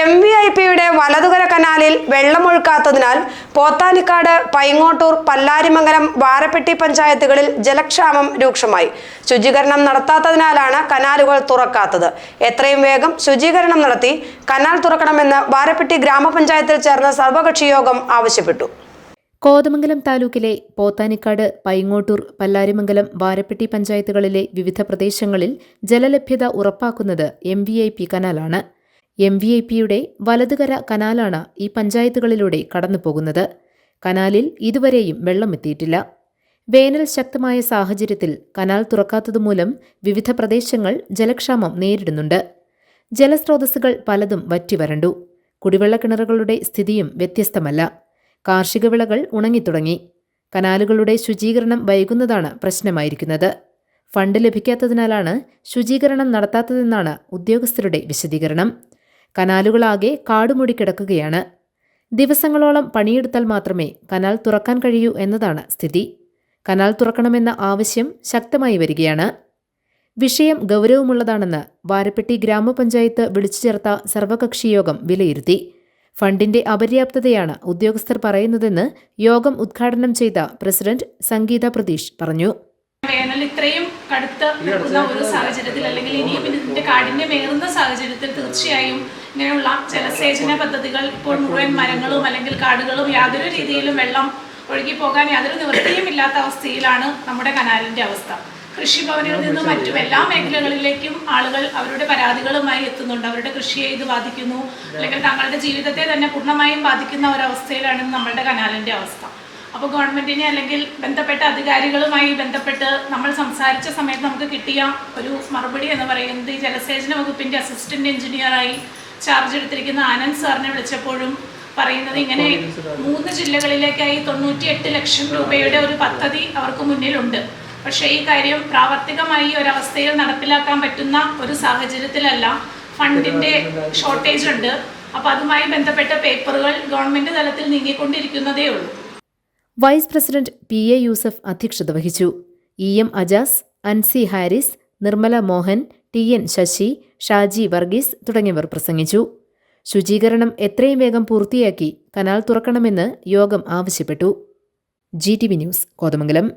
M V I പിയുടെ വലതുകര കനാലിൽ വെള്ളമൊഴുക്കാത്തതിനാൽ പോത്താനിക്കാട് പൈങ്ങോട്ടൂർ പല്ലാരിമംഗലം വാരപ്പെട്ടി പഞ്ചായത്തുകളിൽ ജലക്ഷാമം രൂക്ഷമായി. ശുചീകരണം നടത്താത്തതിനാലാണ് കനാലുകൾ തുറക്കാത്തത്. എത്രയും വേഗം ശുചീകരണം നടത്തി കനാൽ തുറക്കണമെന്ന് വാരപ്പെട്ടി ഗ്രാമപഞ്ചായത്തിൽ ചേർന്ന സർവകക്ഷി യോഗം ആവശ്യപ്പെട്ടു. കോതമംഗലം താലൂക്കിലെ പോത്താനിക്കാട് പൈങ്ങോട്ടൂർ പല്ലാരിമംഗലം വാരപ്പെട്ടി പഞ്ചായത്തുകളിലെ വിവിധ പ്രദേശങ്ങളിൽ ജലലഭ്യത ഉറപ്പാക്കുന്നത് എം വി ഐ പി കനാലാണ്. എം വി ഐ പിയുടെ വലതുകര കനാലാണ് ഈ പഞ്ചായത്തുകളിലൂടെ കടന്നുപോകുന്നത്. കനാലിൽ ഇതുവരെയും വെള്ളമെത്തിയിട്ടില്ല. വേനൽ ശക്തമായ സാഹചര്യത്തിൽ കനാൽ തുറക്കാത്തതുമൂലം വിവിധ പ്രദേശങ്ങൾ ജലക്ഷാമം നേരിടുന്നുണ്ട്. ജലസ്രോതസ്സുകൾ പലതും വറ്റിവരണ്ടു. കുടിവെള്ള കിണറുകളുടെ സ്ഥിതിയും വ്യത്യസ്തമല്ല. കാർഷിക വിളകൾ ഉണങ്ങിത്തുടങ്ങി. കനാലുകളുടെ ശുചീകരണം വൈകുന്നതാണ് പ്രശ്നമായിരിക്കുന്നത്. ഫണ്ട് ലഭിക്കാത്തതിനാലാണ് ശുചീകരണം നടത്താത്തതെന്നാണ് ഉദ്യോഗസ്ഥരുടെ വിശദീകരണം. കനാലുകളാകെ കാടുമൂടി കിടക്കുകയാണ്. ദിവസങ്ങളോളം പണിയെടുത്താൽ മാത്രമേ കനാൽ തുറക്കാൻ കഴിയൂ എന്നതാണ് സ്ഥിതി. കനാൽ തുറക്കണമെന്ന ആവശ്യം ശക്തമായി വരികയാണ്. വിഷയം ഗൗരവമുള്ളതാണെന്ന് വാരപ്പെട്ടി ഗ്രാമപഞ്ചായത്ത് വിളിച്ചു ചേർത്ത സർവകക്ഷി യോഗം വിലയിരുത്തി. ഫണ്ടിന്റെ അപര്യാപ്തതയാണ് ഉദ്യോഗസ്ഥർ പറയുന്നതെന്ന് യോഗം ഉദ്ഘാടനം ചെയ്ത പ്രസിഡന്റ് സംഗീത പ്രതീഷ് പറഞ്ഞു. വേനൽ ഇത്രയും ഒരു സാഹചര്യത്തിൽ അല്ലെങ്കിൽ ഇനിയും ഇതിന്റെ കാഠിന്യമേറുന്ന സാഹചര്യത്തിൽ തീർച്ചയായും ഇങ്ങനെയുള്ള ജലസേചന പദ്ധതികൾ ഇപ്പോൾ മുഴുവൻ മരങ്ങളും അല്ലെങ്കിൽ കാടുകളും യാതൊരു രീതിയിലും വെള്ളം ഒഴുകി പോകാൻ യാതൊരു നിവൃത്തിയും ഇല്ലാത്ത അവസ്ഥയിലാണ് നമ്മുടെ കനാലിന്റെ അവസ്ഥ. കൃഷിഭവനിൽ നിന്നും മറ്റും എല്ലാ മേഖലകളിലേക്കും ആളുകൾ അവരുടെ പരാതികളുമായി എത്തുന്നുണ്ട്. അവരുടെ കൃഷിയെ ഇത് ബാധിക്കുന്നു. അല്ലെങ്കിൽ തങ്ങളുടെ ജീവിതത്തെ തന്നെ പൂർണമായും ബാധിക്കുന്ന ഒരവസ്ഥയിലാണ് നമ്മളുടെ കനാലിന്റെ അവസ്ഥ. അപ്പോൾ ഗവൺമെന്റിനെ അല്ലെങ്കിൽ ബന്ധപ്പെട്ട അധികാരികളുമായി ബന്ധപ്പെട്ട് നമ്മൾ സംസാരിച്ച സമയത്ത് നമുക്ക് കിട്ടിയ ഒരു മറുപടി എന്ന് പറയുന്നത് ഈ ജലസേചന വകുപ്പിന്റെ അസിസ്റ്റന്റ് എഞ്ചിനീയറായി ചാർജ് എടുത്തിരിക്കുന്ന ആനന്ദ് സാറിനെ വിളിച്ചപ്പോഴും പറയുന്നത് ഇങ്ങനെ മൂന്ന് ജില്ലകളിലേക്കായി തൊണ്ണൂറ്റിയെട്ട് ലക്ഷം രൂപയുടെ ഒരു പദ്ധതി അവർക്ക് മുന്നിലുണ്ട്. പക്ഷേ ഈ കാര്യം പ്രാവർത്തികമായി ഒരവസ്ഥയിൽ നടപ്പിലാക്കാൻ പറ്റുന്ന ഒരു സാഹചര്യത്തിലല്ല. ഫണ്ടിന്റെ ഷോർട്ടേജ് ഉണ്ട്. അപ്പോൾ അതുമായി ബന്ധപ്പെട്ട പേപ്പറുകൾ ഗവൺമെന്റ് തലത്തിൽ നീങ്ങിക്കൊണ്ടിരിക്കുന്നതേ ഉള്ളൂ. Vice president P A Yusuf അധ്യക്ഷത വഹിച്ചു. E M Ajas Ansi Haris Nirmala Mohan T N Sasi Shaji Varghese തുടങ്ങിയവർ പ്രസംഗിച്ചു. ശുചീകരണം എത്രയും വേഗം പൂർത്തിയാക്കി കനാൽ തുറക്കണമെന്ന് യോഗം ആവശ്യപ്പെട്ടു. G T V news Kothamangalam.